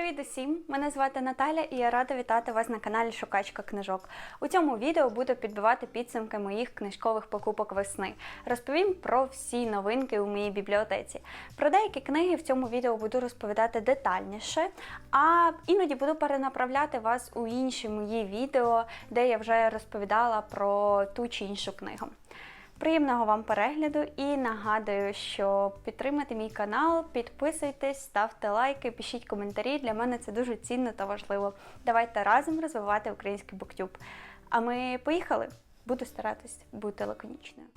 Привіт усім! Мене звати Наталя і я рада вітати вас на каналі Шукачка книжок. У цьому відео буду підбивати підсумки моїх книжкових покупок весни. Розповім про всі новинки у моїй бібліотеці. Про деякі книги в цьому відео буду розповідати детальніше, а іноді буду перенаправляти вас у інші мої відео, де я вже розповідала про ту чи іншу книгу. Приємного вам перегляду і нагадую, що підтримайте мій канал, підписуйтесь, ставте лайки, пишіть коментарі. Для мене це дуже цінно та важливо. Давайте разом розвивати український буктюб. А ми поїхали. Буду старатись бути лаконічною.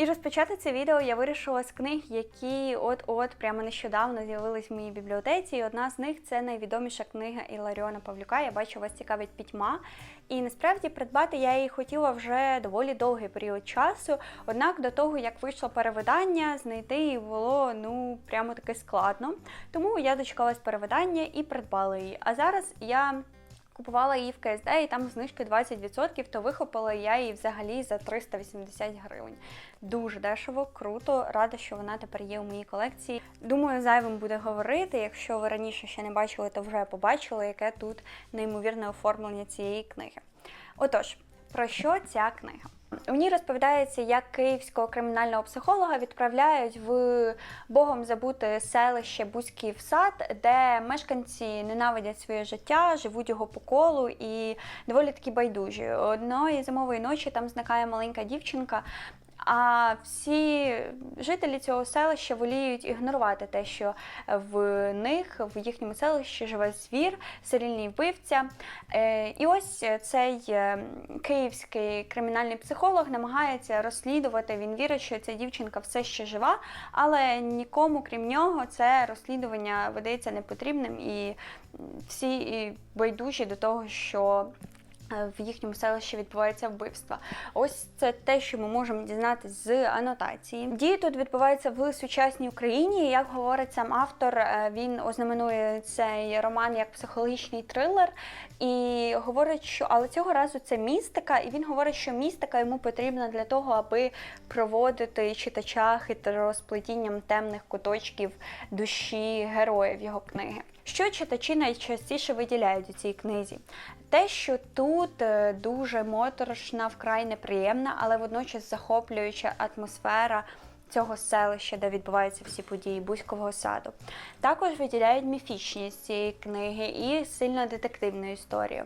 І розпочати це відео я вирішила з книг, які от-от прямо нещодавно з'явились в моїй бібліотеці. І одна з них це найвідоміша книга Іларіона Павлюка. Я бачу, вас цікавить пітьма. І насправді придбати я її хотіла вже доволі довгий період часу. Однак до того, як вийшло перевидання, знайти її було ну прямо таки складно. Тому я дочекалась перевидання і придбала її. А зараз я. Купувала її в КСД і там знижки 20%, то вихопила я її взагалі за 380 гривень. Дуже дешево, круто, рада, що вона тепер є у моїй колекції. Думаю, зайвим буде говорити. Якщо ви раніше ще не бачили, то вже побачили, яке тут неймовірне оформлення цієї книги. Отож, про що ця книга? У ній розповідається, як київського кримінального психолога відправляють в богом забуте селище Бузький сад, де мешканці ненавидять своє життя, живуть його по колу і доволі такі байдужі. Одної зимової ночі там зникає маленька дівчинка. А всі жителі цього селища воліють ігнорувати те, що в них в їхньому селищі живе звір, серійний вбивця. Е, І ось цей е, київський кримінальний психолог намагається розслідувати. Він вірить, що ця дівчинка все ще жива, але нікому, крім нього, це розслідування видається непотрібним, і всі байдужі до того, що в їхньому селищі відбувається вбивство. Ось це те, що ми можемо дізнатися з анотації. Дії тут відбуваються в сучасній Україні. Як говорить сам автор, е, він ознаменує цей роман як психологічний трилер і говорить, що але цього разу це містика, і він говорить, що містика йому потрібна для того, аби проводити читача хитросплетінням темних куточків душі героїв його книги. Що читачі найчастіше виділяють у цій книзі? Те, що тут е, дуже моторошна, вкрай неприємна, але водночас захоплююча атмосфера цього селища, де відбуваються всі події Бузькового саду. Також виділяють міфічність цієї книги і сильно детективну історію.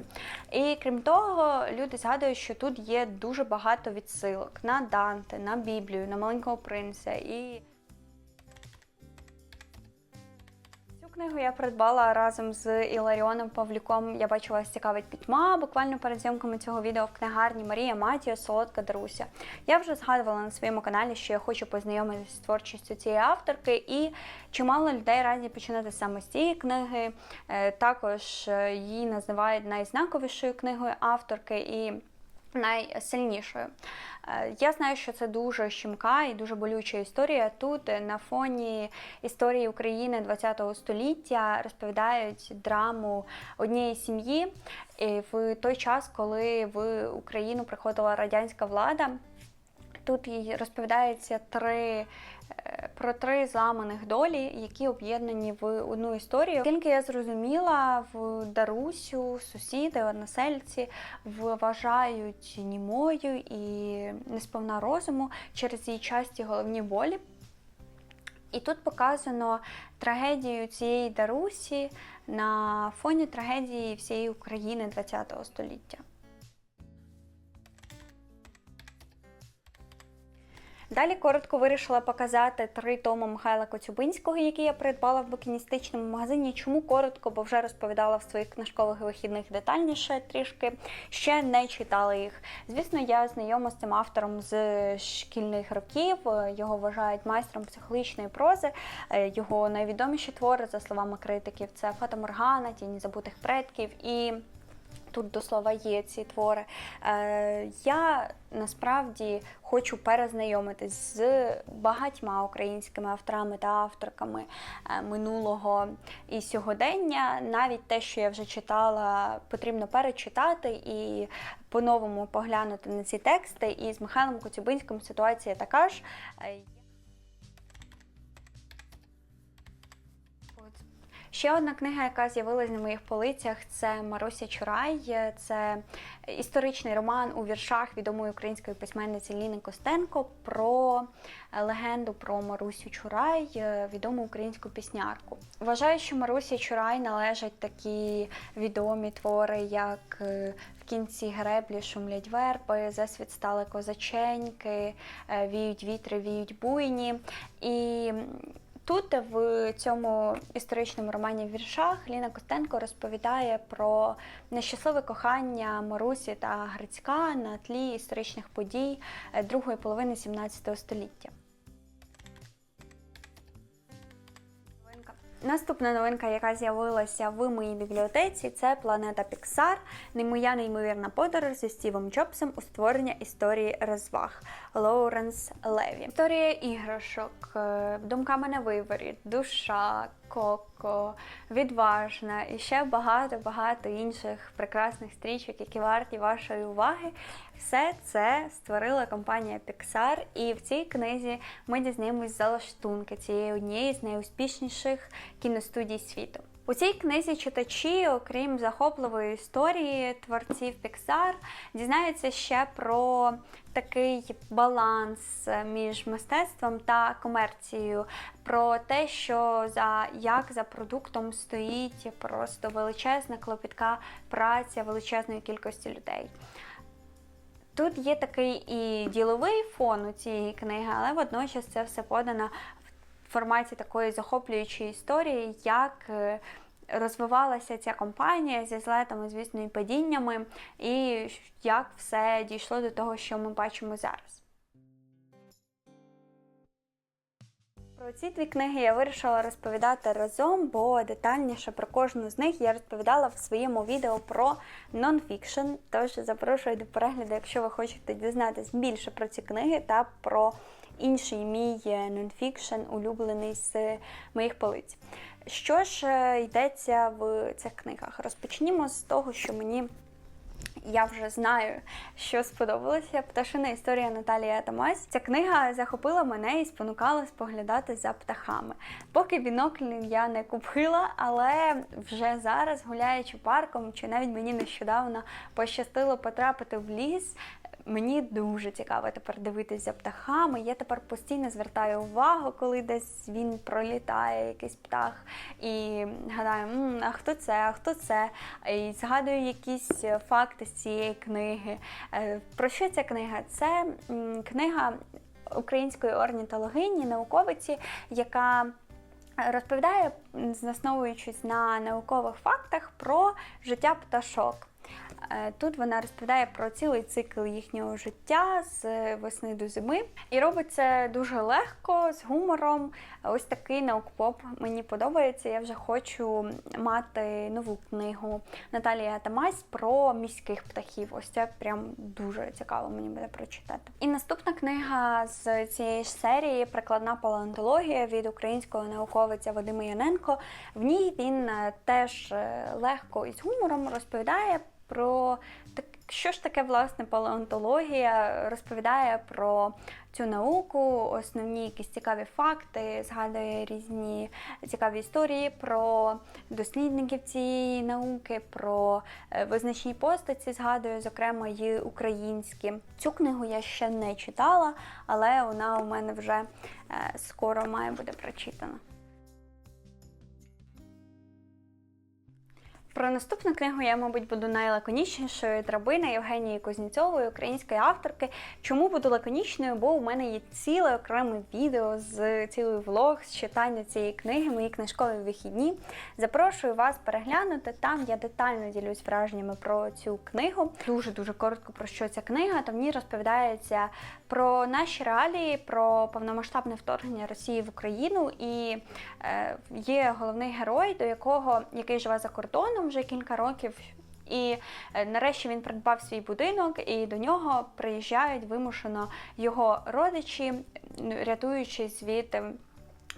І крім того, люди згадують, що тут є дуже багато відсилок на Данте, на Біблію, на маленького принца. і книгу я придбала разом з Іларіоном Павлюком. Я бачу, вас цікавить пітьма. Буквально перед зйомками цього відео в книгарні Марія Матія, Солодка Даруся. Я вже згадувала на своєму каналі, що я хочу познайомитися з творчістю цієї авторки, і чимало людей раді починати саме з цієї книги. Е, також е, її називають найзнаковішою книгою авторки. і найсильнішою. Е, я знаю, що це дуже щемка і дуже болюча історія. Тут на фоні історії України ХХ століття розповідають драму однієї сім'ї в той час, коли в Україну приходила радянська влада. Тут розповідається три Е, про три зламаних долі, які об'єднані в одну історію. Тільки я зрозуміла, в Дарусю сусіди, односельці вважають німою і несповна розуму через її часті головні болі. І тут показано трагедію цієї Дарусі на фоні трагедії всієї України ХХ століття. Далі коротко вирішила показати три томи Михайла Коцюбинського, які я придбала в букіністичному магазині. Чому коротко, бо вже розповідала в своїх книжкових вихідних детальніше трішки, ще не читала їх. Звісно, я знайома з цим автором з шкільних років. Його вважають майстром психологічної прози. Е, його найвідоміші твори, за словами критиків, це Фата Моргана, Тіні забутих предків і тут до слова є ці твори. Е, Я насправді хочу перезнайомитись з багатьма українськими авторами та авторками е, минулого і сьогодення. Навіть те, що я вже читала, потрібно перечитати і по-новому поглянути на ці тексти. І з Михайлом Коцюбинським ситуація така ж. Ще одна книга, яка з'явилась на моїх полицях, це Маруся Чурай. Це історичний роман у віршах відомої української письменниці Ліни Костенко про легенду про Марусю Чурай, е, відому українську піснярку. Вважаю, що Марусі Чурай належать такі відомі твори, як е, в кінці греблі шумлять верби, засвіт стали козаченьки, е, віють вітри, віють буйні. І Тут в цьому історичному романі віршах Ліна Костенко розповідає про нещасливе кохання Марусі та Грицька на тлі історичних подій е, другої половини 17 століття. Наступна новинка, яка з'явилася в моїй бібліотеці, це планета Піксар, моя неймовірна подорож зі Стівом Джобсом у створення історії розваг Лоуренс Леві. Історія іграшок, е, думками на виворі, душа, коко, відважна і ще багато-багато інших прекрасних стрічок, які варті вашої уваги. Все це створила компанія Pixar, і в цій книзі ми дізнаємось залаштунки цієї однієї з найуспішніших кіностудій світу. У цій книзі читачі, окрім захопливої історії творців Pixar, дізнаються ще про такий баланс між мистецтвом та комерцією, про те, що за як за продуктом стоїть просто величезна клопітка праця величезної кількості людей. Тут є такий і діловий фон у цієї книги, але водночас це все подано в форматі такої захоплюючої історії, як е, розвивалася ця компанія зі злетами, звісно, і падіннями, і як все дійшло до того, що ми бачимо зараз. Ці дві книги я вирішила розповідати разом, бо детальніше про кожну з них я розповідала в своєму відео про нонфікшн. Тож запрошую до перегляду, якщо ви хочете дізнатись більше про ці книги та про інший мій нонфікшн, улюблений з моїх полиць. Що ж е, йдеться в цих книгах? Розпочнімо з того, що мені я вже знаю, що сподобалося. Пташина історія Наталії Атамась. Ця книга захопила мене і спонукала споглядати за птахами. Поки бінокль я не купила, але вже зараз, гуляючи парком, чи навіть мені нещодавно пощастило потрапити в ліс, Мені дуже цікаво тепер дивитися птахами. Я тепер постійно звертаю увагу, коли десь він пролітає, якийсь птах, і гадаю, а хто це, а хто це? І згадую якісь факти з цієї книги. Е, про що ця книга? Це книга української орнітологині, науковиці, яка розповідає, засновуючись на наукових фактах, про життя пташок. Е, тут вона розповідає про цілий цикл їхнього життя з весни до зими. І робить це дуже легко, з гумором. Ось такий наукпоп мені подобається. Я вже хочу мати нову книгу Наталії Атамась про міських птахів. Ось це прям дуже цікаво мені буде прочитати. І наступна книга з цієї ж серії Прикладна палеонтологія від українського науковиця Вадима Яненко. В ній він е, теж е, легко і з гумором розповідає про так, що ж таке власне палеонтологія, розповідає про цю науку, основні якісь цікаві факти, згадує різні цікаві історії про дослідників цієї науки, про е, визначні постаті, згадує, зокрема, і українські. Цю книгу я ще не читала, але вона у мене вже е, скоро має бути прочитана. Про наступну книгу я, мабуть, буду найлаконічнішою драбина Євгенії Кузнєцової, української авторки. Чому буду лаконічною? Бо у мене є ціле окреме відео з цілий влог з читання цієї книги, мої книжкові вихідні. Запрошую вас переглянути. Там я детально ділюсь враженнями про цю книгу. Дуже дуже коротко про що ця книга. Там в ній розповідається про наші реалії, про повномасштабне вторгнення Росії в Україну. І е, є головний герой, до якого який живе за кордоном вже кілька років. І е, нарешті він придбав свій будинок, і до нього приїжджають вимушено його родичі, рятуючись від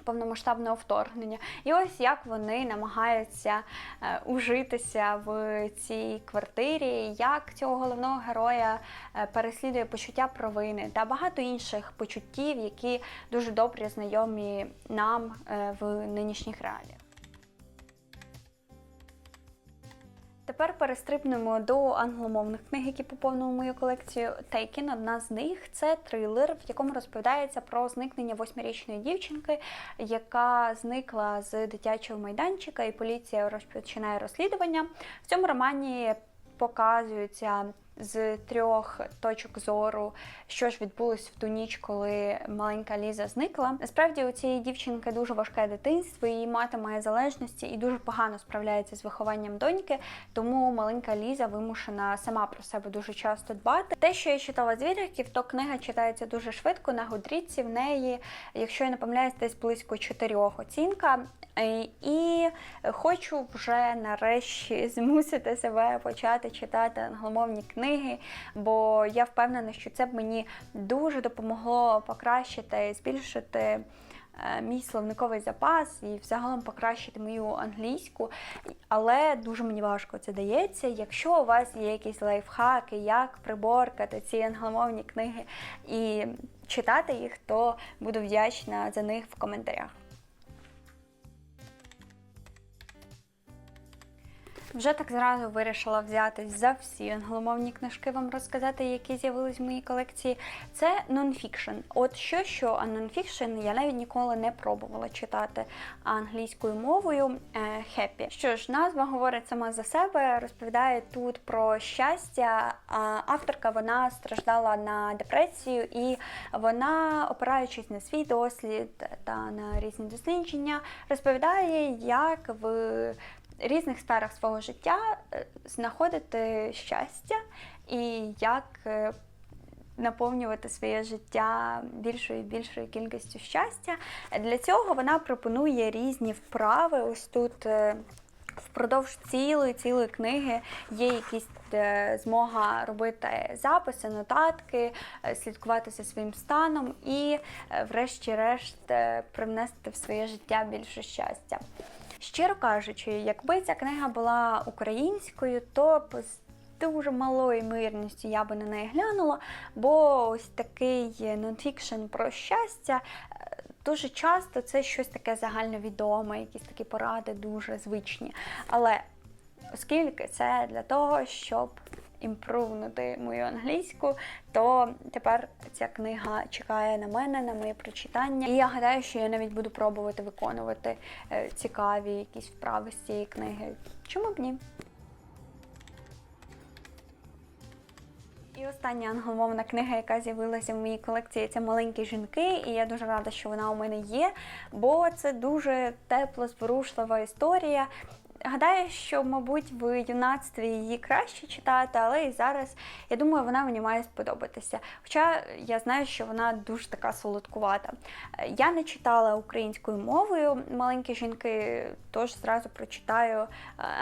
повномасштабного вторгнення. І ось як вони намагаються е, ужитися в цій квартирі, як цього головного героя е, переслідує почуття провини та багато інших почуттів, які дуже добре знайомі нам в нинішніх реаліях. Тепер перестрибнемо до англомовних книг, які поповнили мою колекцію. Тейкін, одна з них це трилер, в якому розповідається про зникнення восьмирічної дівчинки, яка зникла з дитячого майданчика, і поліція розпочинає розслідування. В цьому романі показується з трьох точок зору, що ж відбулось в ту ніч, коли маленька Ліза зникла. Насправді у цієї дівчинки дуже важке дитинство, її мати має залежності і дуже погано справляється з вихованням доньки, тому маленька Ліза вимушена сама про себе дуже часто дбати. Те, що я читала з відгуків, то книга читається дуже швидко. На Гудріці в неї, якщо я не помиляюсь, десь близько чотирьох оцінка. І хочу вже нарешті змусити себе почати читати англомовні книги, бо я впевнена, що це б мені дуже допомогло покращити, збільшити. е, Мій словниковий запас і взагалом покращити мою англійську, але дуже мені важко це дається. Якщо у вас є якісь лайфхаки, як приборкати ці англомовні книги і читати їх, то буду вдячна за них в коментарях. Вже так зразу вирішила взятись за всі англомовні книжки, вам розказати, які з'явились в моїй колекції. Це нонфікшн. От що, що, а нонфікшн я навіть ніколи не пробувала читати англійською мовою. Хеппі. Що ж, назва говорить сама за себе, розповідає тут про щастя. Авторка вона страждала на депресію, і вона, опираючись на свій дослід та на різні дослідження, розповідає, як в різних сферах свого життя е, знаходити щастя і як е, наповнювати своє життя більшою і більшою кількістю щастя. Для цього вона пропонує різні вправи. Ось тут. е, Впродовж цілої цілої книги є якісь змога робити записи, нотатки, слідкувати за своїм станом і, врешті-решт, привнести в своє життя більше щастя. Щиро кажучи, якби ця книга була українською, то з дуже малою ймовірністю я би на неї глянула, бо ось такий нонфікшн про щастя. е, Дуже часто це щось таке загальновідоме, якісь такі поради дуже звичні. Але оскільки це для того, щоб імпрувнути мою англійську, то тепер ця книга чекає на мене, на моє прочитання. І я гадаю, що я навіть буду пробувати виконувати е, цікаві якісь вправи з цієї книги. Чому б ні? І остання англомовна книга, яка з'явилася в моїй колекції, це маленькі жінки, і я дуже рада, що вона у мене є, бо це дуже тепла, зворушлива історія. Гадаю, що, мабуть, в юнацтві її краще читати, але і зараз я думаю, вона мені має сподобатися. Хоча я знаю, що вона дуже така солодкувата. Я не читала українською мовою маленькі жінки, тож зразу прочитаю е,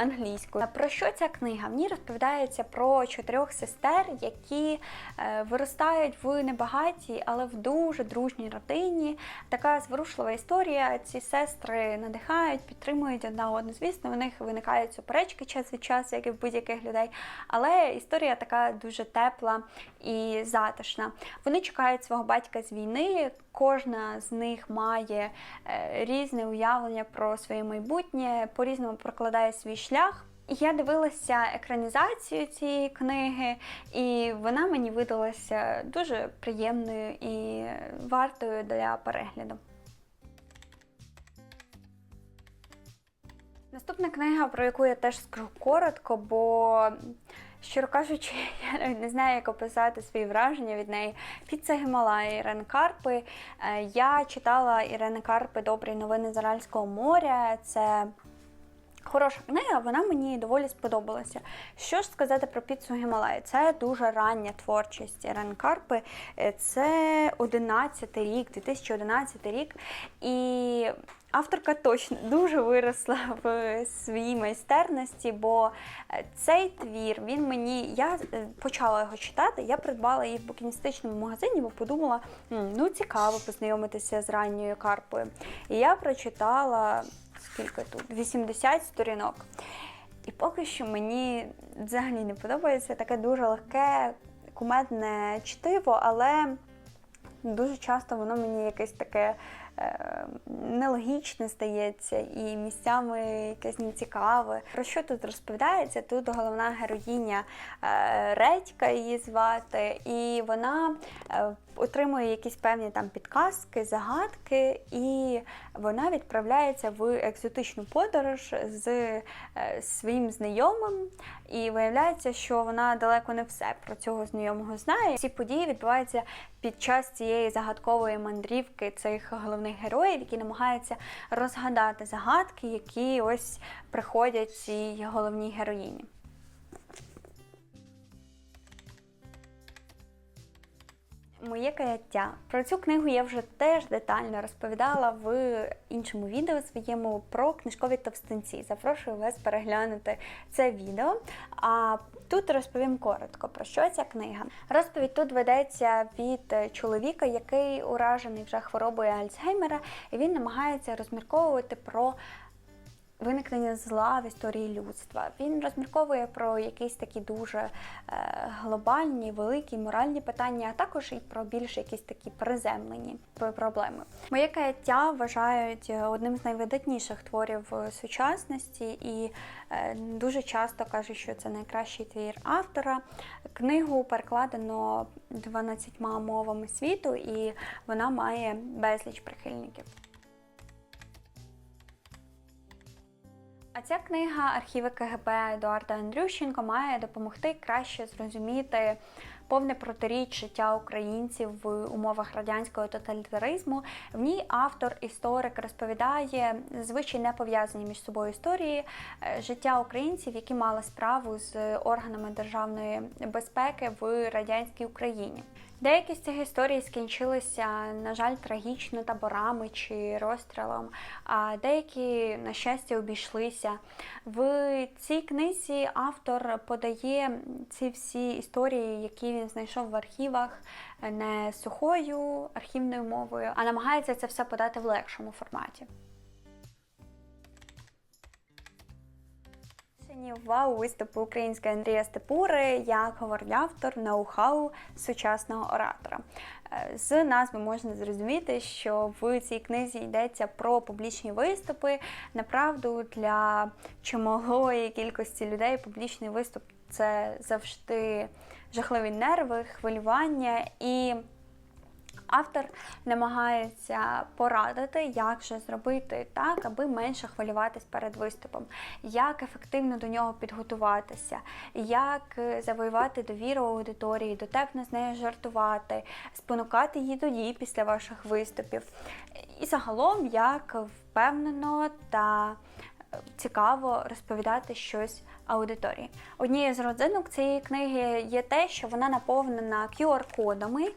англійською. Про що ця книга? В ній розповідається про чотирьох сестер, які е, виростають в небагатій, але в дуже дружній родині. Така зворушлива історія. Ці сестри надихають, підтримують одна одну. Звісно, в них виникають суперечки час від часу, як і в будь-яких людей. Але історія така дуже тепла і затишна. Вони чекають свого батька з війни. Кожна з них має е, різне уявлення про своє майбутнє, по-різному прокладає свій шлях. Я дивилася екранізацію цієї книги, і вона мені видалася дуже приємною і вартою для перегляду. Наступна книга, про яку я теж скажу коротко, бо, щиро кажучи, я не знаю, як описати свої враження від неї. Піца Гімалаї Ірени Карпи. Е, Я читала Ірени Карпи Добрі новини з Аральського моря. Це Хороша книга, вона мені доволі сподобалася. Що ж сказати про піцу Гімалаї? Це дуже рання творчість Ірен Карпи. Е, Це 11 рік, 2011 рік. І авторка точно дуже виросла в своїй майстерності, бо е, цей твір він мені. Я е, почала його читати, я придбала її в букіністичному магазині, бо подумала, ну цікаво познайомитися з ранньою Карпою. І я прочитала скільки тут? 80 сторінок. І поки що мені взагалі не подобається таке дуже легке, кумедне чтиво, але дуже часто воно мені якесь таке нелогічне здається, і місцями якесь нецікаве. Про що тут розповідається? Тут головна героїня е, Редька її звати, і вона е, отримує якісь певні там підказки, загадки, і вона відправляється в екзотичну подорож з е, своїм знайомим. І виявляється, що вона далеко не все про цього знайомого знає. Ці події відбуваються під час цієї загадкової мандрівки цих головних героїв, які намагаються розгадати загадки, які ось приходять цій головній героїні. Моє каяття. Про цю книгу я вже теж детально розповідала в іншому відео своєму про книжкові товстинці. Запрошую вас переглянути це відео. А тут розповім коротко про що ця книга. Розповідь тут ведеться від чоловіка, який уражений вже хворобою Альцгеймера, і він намагається розмірковувати про виникнення зла в історії людства. Він розмірковує про якісь такі дуже е, глобальні, великі моральні питання, а також і про більш якісь такі приземлені проблеми. Моє каяття вважають одним з найвидатніших творів сучасності і е, дуже часто кажуть, що це найкращий твір автора. Книгу перекладено 12 мовами світу, і вона має безліч прихильників. Ця книга архіви КГБ Едуарда Андрющенко має допомогти краще зрозуміти повне протиріч життя українців в умовах радянського тоталітаризму. В ній автор історик розповідає звичай не пов'язані між собою історії е, життя українців, які мали справу з органами державної безпеки в радянській Україні. Деякі з цих історій скінчилися, на жаль, трагічно таборами чи розстрілом, а деякі, на щастя, обійшлися. В цій книзі автор подає ці всі історії, які він знайшов в архівах, не сухою архівною мовою, а намагається це все подати в легшому форматі. Вау виступу української Андрія Степури як говорить автор ноу-хау сучасного оратора. Е, з назви можна зрозуміти, що в цій книзі йдеться про публічні виступи. Направду, для чималої кількості людей публічний виступ це завжди жахливі нерви, хвилювання і. Автор намагається порадити, як же зробити так, аби менше хвилюватись перед виступом, як ефективно до нього підготуватися, як завоювати довіру аудиторії, дотепно з нею жартувати, спонукати її тоді після ваших виступів. І загалом, як впевнено та цікаво розповідати щось аудиторії. Однією з родзинок цієї книги є те, що вона наповнена QR-кодами,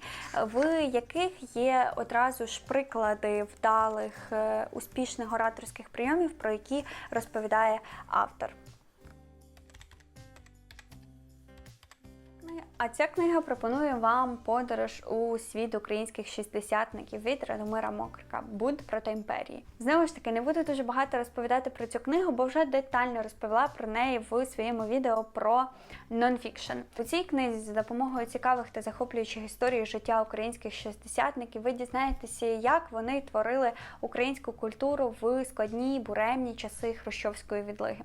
в яких є одразу ж приклади вдалих е, успішних ораторських прийомів, про які розповідає автор. А ця книга пропонує вам подорож у світ українських шістдесятників від Радомира Мокрика Буд проти імперії. Знову ж таки, не буду дуже багато розповідати про цю книгу, бо вже детально розповіла про неї в своєму відео про нонфікшн. У цій книзі за допомогою цікавих та захоплюючих історій життя українських шістдесятників ви дізнаєтеся, як вони творили українську культуру в складні буремні часи хрущовської відлиги.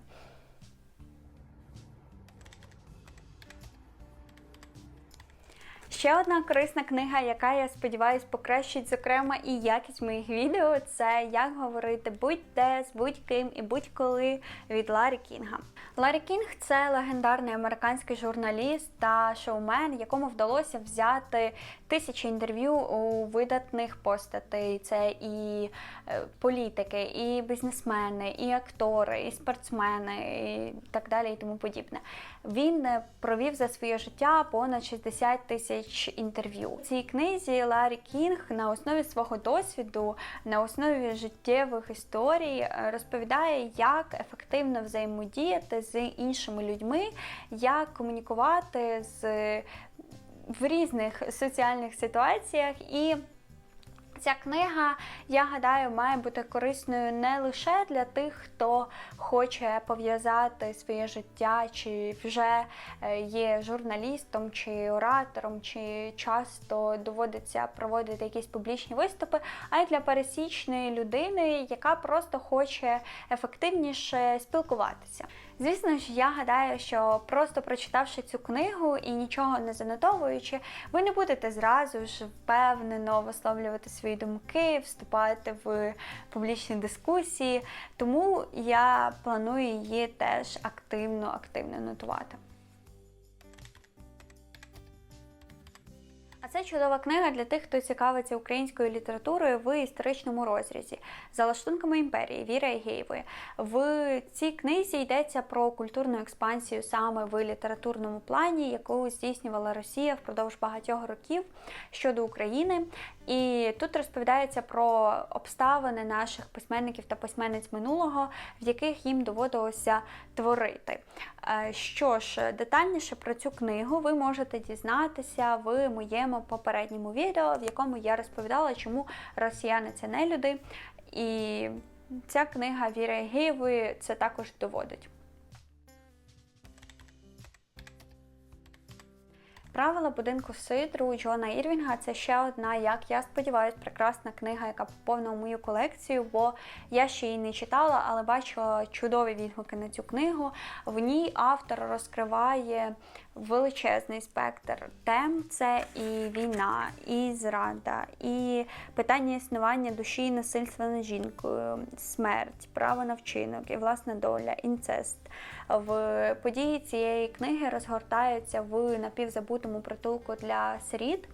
Ще одна корисна книга, яка, я сподіваюся, покращить, зокрема, і якість моїх відео, це як говорити будь-де з будь-ким і будь-коли від Ларі Кінга. Ларі Кінг це легендарний американський журналіст та шоумен, якому вдалося взяти тисячі інтерв'ю у видатних постатей. Це і е, політики, і бізнесмени, і актори, і спортсмени, і так далі, і тому подібне. Він е, провів за своє життя понад 60 тисяч інтерв'ю. У цій книзі Ларі Кінг на основі свого досвіду, на основі життєвих історій е, розповідає, як ефективно взаємодіяти з іншими людьми, як комунікувати з в різних соціальних ситуаціях і Ця книга, я гадаю, має бути корисною не лише для тих, хто хоче пов'язати своє життя, чи вже е, є журналістом, чи оратором, чи часто доводиться проводити якісь публічні виступи, а й для пересічної людини, яка просто хоче ефективніше спілкуватися. Звісно ж, я гадаю, що просто прочитавши цю книгу і нічого не занотовуючи, ви не будете зразу ж впевнено висловлювати свої думки, вступати в публічні дискусії. Тому я планую її теж активно, активно нотувати. Це чудова книга для тих, хто цікавиться українською літературою в історичному розрізі за лаштунками імперії Віра Ігеєвої. В цій книзі йдеться про культурну експансію саме в літературному плані, яку здійснювала Росія впродовж багатьох років щодо України. І тут розповідається про обставини наших письменників та письменниць минулого, в яких їм доводилося творити. Е, Що ж, детальніше про цю книгу ви можете дізнатися в моєму попередньому відео, в якому я розповідала, чому росіяни це не люди. І ця книга Віри Гієвої це також доводить. Правила будинку Сидру Джона Ірвінга це ще одна, як я сподіваюся, прекрасна книга, яка поповнила мою колекцію, бо я ще її не читала, але бачила чудові відгуки на цю книгу. В ній автор розкриває величезний спектр тем: це і війна, і зрада, і питання існування душі і насильства над жінкою, смерть, право на вчинок і власна доля, інцест. В події цієї книги розгортаються в напівзабутому притулку для сиріт.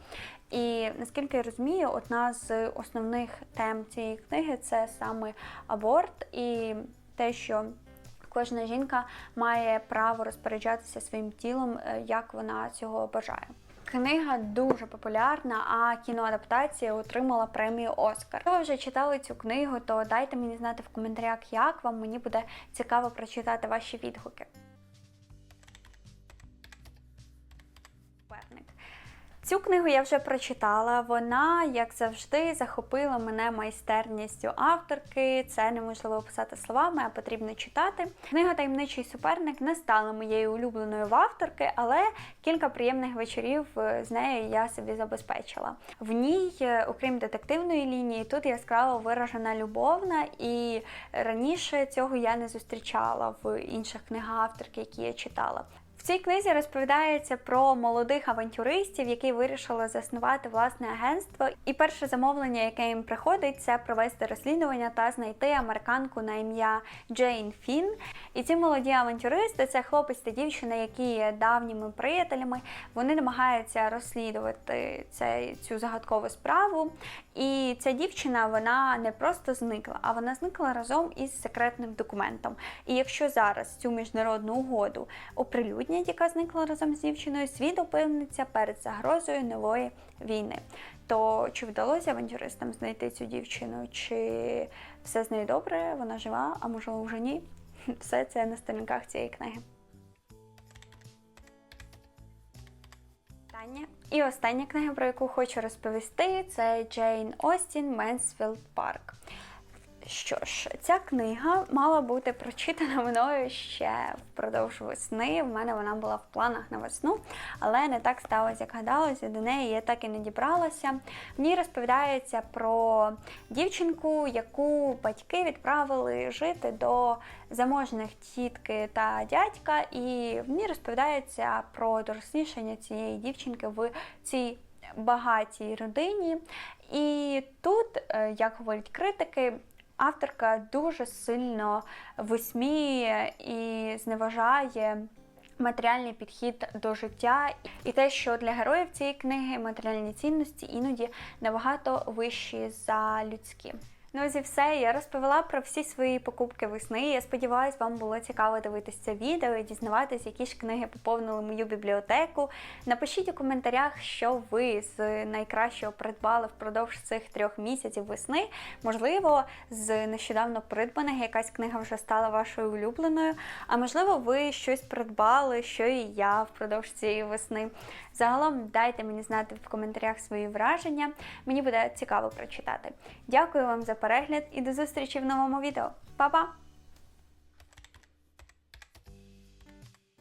І наскільки я розумію, одна з основних тем цієї книги це саме аборт і те, що кожна жінка має право розпоряджатися своїм тілом, е, як вона цього бажає. Книга дуже популярна, а кіноадаптація отримала премію Оскар. Ви вже читали цю книгу, то дайте мені знати в коментарях, як вам мені буде цікаво прочитати ваші відгуки. Цю книгу я вже прочитала. Вона, як завжди, захопила мене майстерністю авторки. Це неможливо описати словами, а потрібно читати. Книга Таємничий суперник не стала моєю улюбленою в авторки, але кілька приємних вечорів е, з нею я собі забезпечила. В ній, е, окрім детективної лінії, тут яскраво виражена любовна, і раніше цього я не зустрічала в інших книгах авторки, які я читала. Цій книзі розповідається про молодих авантюристів, які вирішили заснувати власне агентство. І перше замовлення, яке їм приходить, це провести розслідування та знайти американку на ім'я Джейн Фін. І ці молоді авантюристи це хлопець та дівчина, які є давніми приятелями. Вони намагаються розслідувати цю загадкову справу. І ця дівчина вона не просто зникла, а вона зникла разом із секретним документом. І якщо зараз цю міжнародну угоду оприлюднять, яка зникла разом з дівчиною, світ опиниться перед загрозою нової війни. То чи вдалося авантюристам знайти цю дівчину, чи все з нею добре, вона жива, а можливо вже ні? Все це на сторінках цієї книги. Остання. І остання книга, про яку хочу розповісти, це Джейн Остін Менсфілд Парк. Що ж, ця книга мала бути прочитана мною ще впродовж весни. В мене вона була в планах на весну, але не так сталося, як гадалося. До неї я так і не дібралася. В ній розповідається про дівчинку, яку батьки відправили жити до заможних тітки та дядька, і в ній розповідається про дорослішання цієї дівчинки в цій багатій родині. І тут, е, як говорять критики, авторка дуже сильно висміє і зневажає матеріальний підхід до життя, і те, що для героїв цієї книги матеріальні цінності іноді набагато вищі за людські. Ну, ось і все. Я розповіла про всі свої покупки весни. Я сподіваюся, вам було цікаво дивитися це відео і дізнаватися, які ж книги поповнили мою бібліотеку. Напишіть у коментарях, що ви з найкращого придбали впродовж цих трьох місяців весни. Можливо, з нещодавно придбаних якась книга вже стала вашою улюбленою. А можливо, ви щось придбали, що і я впродовж цієї весни. Загалом дайте мені знати в коментарях свої враження. Мені буде цікаво прочитати. Дякую вам за перегляд і до зустрічі в новому відео. Па-па!